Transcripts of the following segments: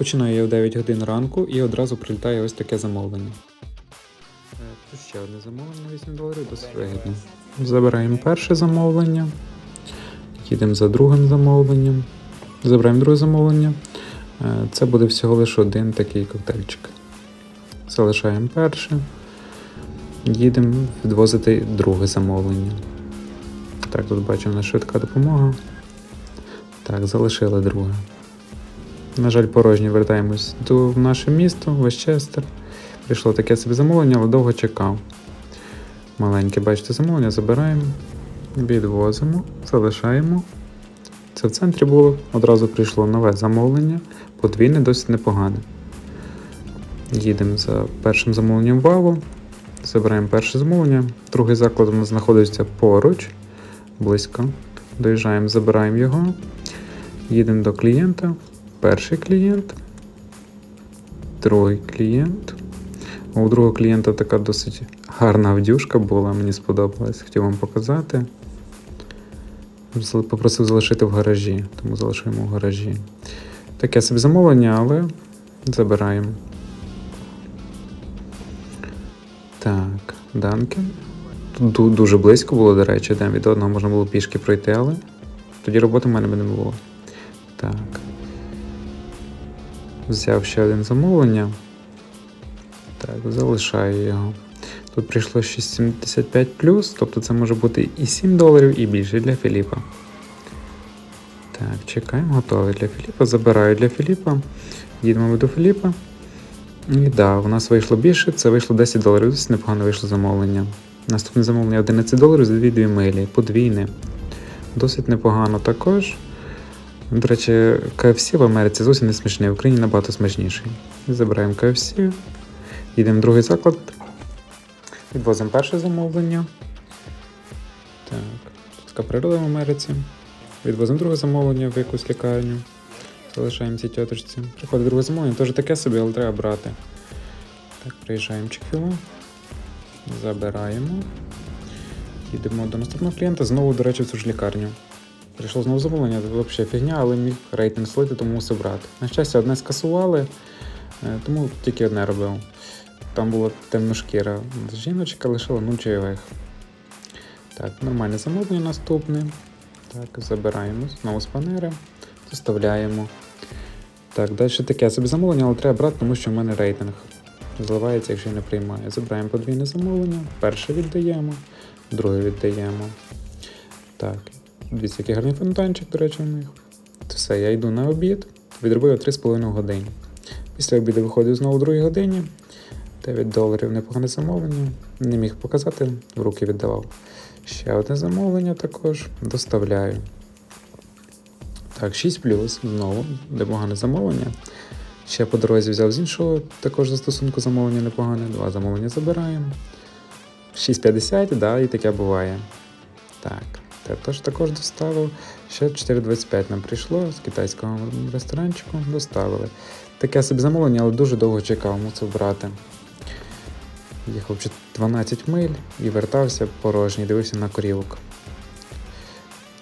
Починаю я в 9 годин ранку і одразу прилітає ось таке замовлення. Е, Тут ще одне замовлення на 8 доларів, досить вигідно. Забираємо перше замовлення. Їдемо за другим замовленням. Забираємо друге замовлення. Е, Це буде всього лише один такий коктейльчик. Залишаємо перше. Їдемо відвозити друге замовлення. Так, тут бачимо швидка допомога. Так, залишили друге. На жаль, порожньо вертаємось до в наше місто, Вестчестер. Прийшло таке собі замовлення, але довго чекав. Маленьке, бачите, замовлення забираємо, відвозимо, залишаємо. Це в центрі було. Одразу прийшло нове замовлення. Подвійне, досить непогане. Їдемо за першим замовленням валу. Забираємо перше замовлення. Другий заклад у нас знаходиться поруч, близько. Доїжджаємо, забираємо його. Їдемо до клієнта. Перший клієнт. Другий клієнт. У другого клієнта така досить гарна авдюшка була, мені сподобалась, хотів вам показати. Попросив залишити в гаражі, тому залишаємо в гаражі. Таке собі замовлення, але забираємо. Так, Данкен. Тут дуже близько було, до речі, де від одного можна було пішки пройти, але тоді роботи в мене би не було. Так. Взяв ще один замовлення. Так, залишаю його. Тут прийшло 675 тобто це може бути і 7 доларів, і більше для Філіпа. Так, чекаємо, готовий для Філіпа. Забираю для Філіпа. Їдемо ми до Філіпа. І да, у нас вийшло більше, це вийшло 10 доларів, досить непогано вийшло замовлення. Наступне замовлення 11 доларів за 2 милі, подвійне. Досить непогано також. До речі, KFC в Америці зовсім не смачний, в Україні набагато смачніший. Забираємо KFC, їдемо в другий заклад. Відвозимо перше замовлення. Так, така природа в Америці. Відвозимо друге замовлення в якусь лікарню. Залишаємо цій тьоточці. Приходить друге замовлення, теж таке собі, але треба брати. Так, приїжджаємо Чекфілу. Забираємо. Їдемо до наступного клієнта, знову, до речі, в цю ж лікарню. Прийшло знову замовлення, це взагалі фігня, але міг рейтинг слити, тому мусив брати. На щастя, одне скасували, е, тому тільки одне робив. Там була темношкіра жіночка, лишила 0 чайових. Так, нормальне замовлення наступне. Так, забираємо знову з панери, доставляємо. Так, далі таке собі замовлення, але треба брати, тому що в мене рейтинг. Зливається, якщо я не приймаю. Забираємо подвійне замовлення, перше віддаємо, друге віддаємо. Так, дивіться, який гарний фонтанчик, до речі, у них. Все, я йду на обід, відробив 3,5 години. Після обіду виходив знову о 2 годині. 9 доларів непогане замовлення. Не міг показати, в руки віддавав. Ще одне замовлення також доставляю. Так, 6 плюс знову непогане замовлення. Ще по дорозі взяв з іншого також застосунку замовлення непогане. Два замовлення забираємо. 6,50, да, і таке буває. Так, теж також доставив. Ще 4,25 нам прийшло з китайського ресторанчику, доставили. Таке собі замовлення, але дуже довго чекав, мусив брати. Їхав 12 миль і вертався порожній, дивився на корівок.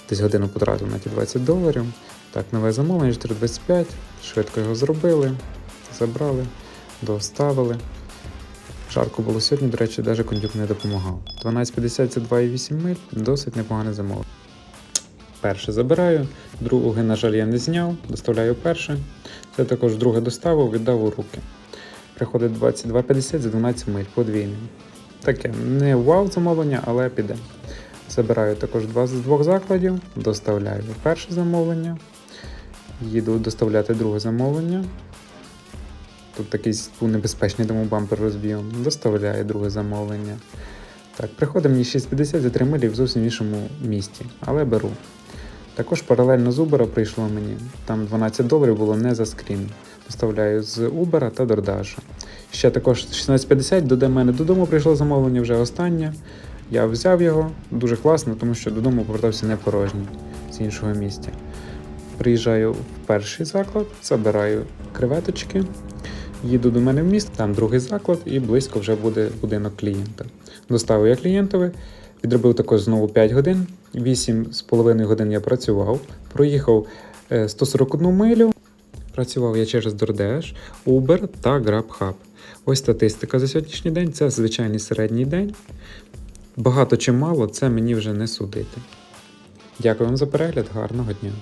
Десь годину потратив на ті 20 доларів. Так, нове замовлення 4,25. Швидко його зробили, забрали, доставили. Жарко було сьогодні, до речі, навіть кондюк не допомагав. 12,50 це 2,8 миль, досить непогане замовлення. Перше забираю, друге, на жаль, я не зняв, доставляю перше. Це також друге доставив, віддав у руки. Приходить 22,50 за 12 миль подвійне. Таке не вау замовлення, але піде. Забираю також два з двох закладів, доставляю перше замовлення. Їду доставляти друге замовлення. Тут такий був небезпечний, тому бампер розбив. Доставляю друге замовлення. Так, приходить мені 6,50 за 3 милі в зовсім іншому місті, але беру. Також паралельно з Uber прийшло мені. Там 12 доларів було не за скрін. Доставляю з Uber та DoorDash. Ще також 16.50 до мене додому прийшло замовлення вже останнє. Я взяв його, дуже класно, тому що додому повертався не порожній з іншого місця. Приїжджаю в перший заклад, забираю креветочки, їду до мене в місто, там другий заклад і близько вже буде будинок клієнта. Доставив я клієнтові, відробив також знову 5 годин, 8,5 годин я працював, проїхав е, 141 милю, Працював я через DoorDash, Uber та GrabHub. Ось статистика за сьогоднішній день це звичайний середній день. Багато чи мало, це мені вже не судити. Дякую вам за перегляд, гарного дня!